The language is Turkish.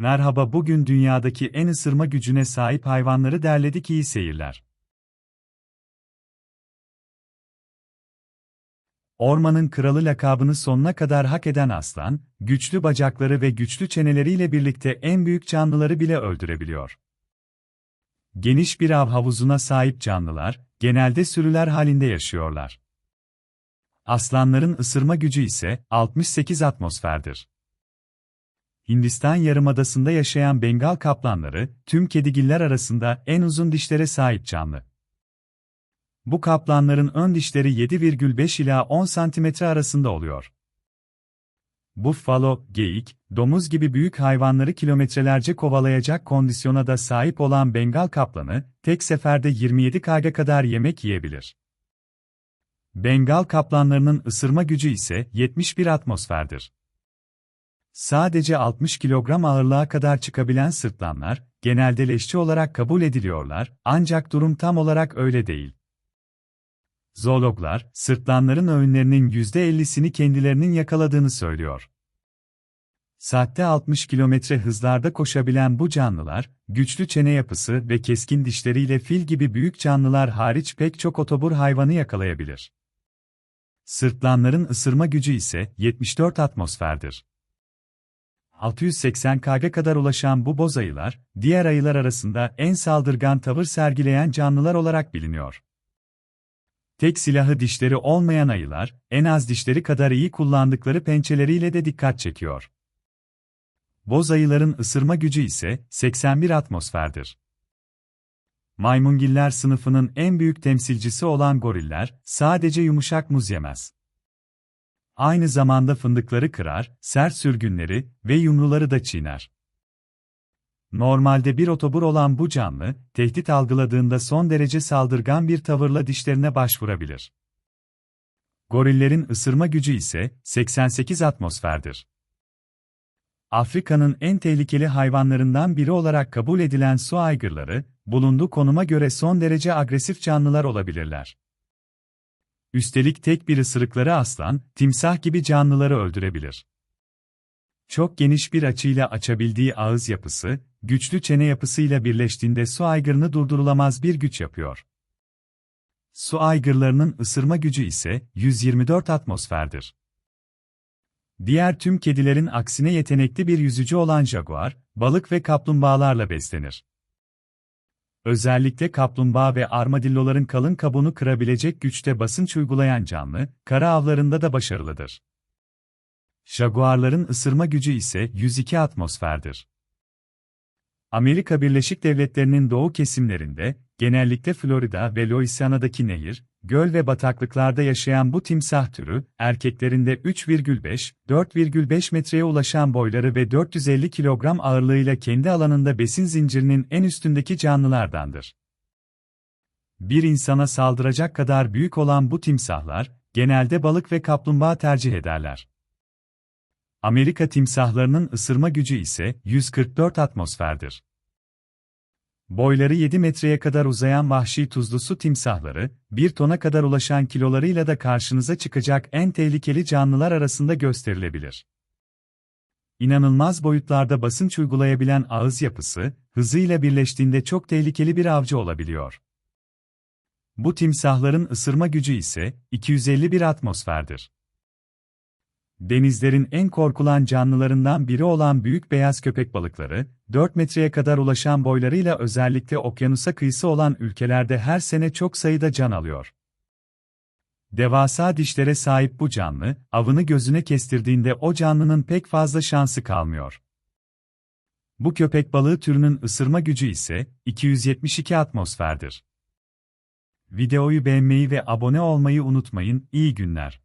Merhaba bugün dünyadaki en ısırma gücüne sahip hayvanları derledik iyi seyirler. Ormanın kralı lakabını sonuna kadar hak eden aslan, güçlü bacakları ve güçlü çeneleriyle birlikte en büyük canlıları bile öldürebiliyor. Geniş bir av havuzuna sahip canlılar, genelde sürüler halinde yaşıyorlar. Aslanların ısırma gücü ise 68 atmosferdir. Hindistan yarımadasında yaşayan Bengal kaplanları, tüm kedigiller arasında en uzun dişlere sahip canlı. Bu kaplanların ön dişleri 7,5 ila 10 cm arasında oluyor. Buffalo, geyik, domuz gibi büyük hayvanları kilometrelerce kovalayacak kondisyona da sahip olan Bengal kaplanı, tek seferde 27 karga kadar yemek yiyebilir. Bengal kaplanlarının ısırma gücü ise 71 atmosferdir. Sadece 60 kilogram ağırlığa kadar çıkabilen sırtlanlar, genelde leşçi olarak kabul ediliyorlar, ancak durum tam olarak öyle değil. Zoologlar, sırtlanların öğünlerinin %50'sini kendilerinin yakaladığını söylüyor. Saatte 60 kilometre hızlarda koşabilen bu canlılar, güçlü çene yapısı ve keskin dişleriyle fil gibi büyük canlılar hariç pek çok otobur hayvanı yakalayabilir. Sırtlanların ısırma gücü ise 74 atmosferdir. 680 kg kadar ulaşan bu boz ayılar, diğer ayılar arasında en saldırgan tavır sergileyen canlılar olarak biliniyor. Tek silahı dişleri olmayan ayılar, en az dişleri kadar iyi kullandıkları pençeleriyle de dikkat çekiyor. Boz ayıların ısırma gücü ise 81 atmosferdir. Maymungiller sınıfının en büyük temsilcisi olan goriller, sadece yumuşak muz yemez. Aynı zamanda fındıkları kırar, sert sürgünleri ve yumruları da çiğner. Normalde bir otobur olan bu canlı, tehdit algıladığında son derece saldırgan bir tavırla dişlerine başvurabilir. Gorillerin ısırma gücü ise 88 atmosferdir. Afrika'nın en tehlikeli hayvanlarından biri olarak kabul edilen su aygırları, bulunduğu konuma göre son derece agresif canlılar olabilirler. Üstelik tek bir ısırıkları aslan, timsah gibi canlıları öldürebilir. Çok geniş bir açıyla açabildiği ağız yapısı, güçlü çene yapısıyla birleştiğinde su aygırını durdurulamaz bir güç yapıyor. Su aygırlarının ısırma gücü ise 124 atmosferdir. Diğer tüm kedilerin aksine yetenekli bir yüzücü olan jaguar, balık ve kaplumbağalarla beslenir. Özellikle kaplumbağa ve armadilloların kalın kabuğunu kırabilecek güçte basınç uygulayan canlı, kara avlarında da başarılıdır. Jaguarların ısırma gücü ise 102 atmosferdir. Amerika Birleşik Devletleri'nin doğu kesimlerinde, genellikle Florida ve Louisiana'daki nehir, göl ve bataklıklarda yaşayan bu timsah türü, erkeklerinde 3,5-4,5 metreye ulaşan boyları ve 450 kilogram ağırlığıyla kendi alanında besin zincirinin en üstündeki canlılardandır. Bir insana saldıracak kadar büyük olan bu timsahlar, genelde balık ve kaplumbağa tercih ederler. Amerika timsahlarının ısırma gücü ise 144 atmosferdir. Boyları 7 metreye kadar uzayan vahşi tuzlu su timsahları, 1 tona kadar ulaşan kilolarıyla da karşınıza çıkacak en tehlikeli canlılar arasında gösterilebilir. İnanılmaz boyutlarda basınç uygulayabilen ağız yapısı, hızıyla birleştiğinde çok tehlikeli bir avcı olabiliyor. Bu timsahların ısırma gücü ise 251 atmosferdir. Denizlerin en korkulan canlılarından biri olan büyük beyaz köpek balıkları, 4 metreye kadar ulaşan boylarıyla özellikle okyanusa kıyısı olan ülkelerde her sene çok sayıda can alıyor. Devasa dişlere sahip bu canlı, avını gözüne kestirdiğinde o canlının pek fazla şansı kalmıyor. Bu köpek balığı türünün ısırma gücü ise 272 atmosferdir. Videoyu beğenmeyi ve abone olmayı unutmayın, iyi günler.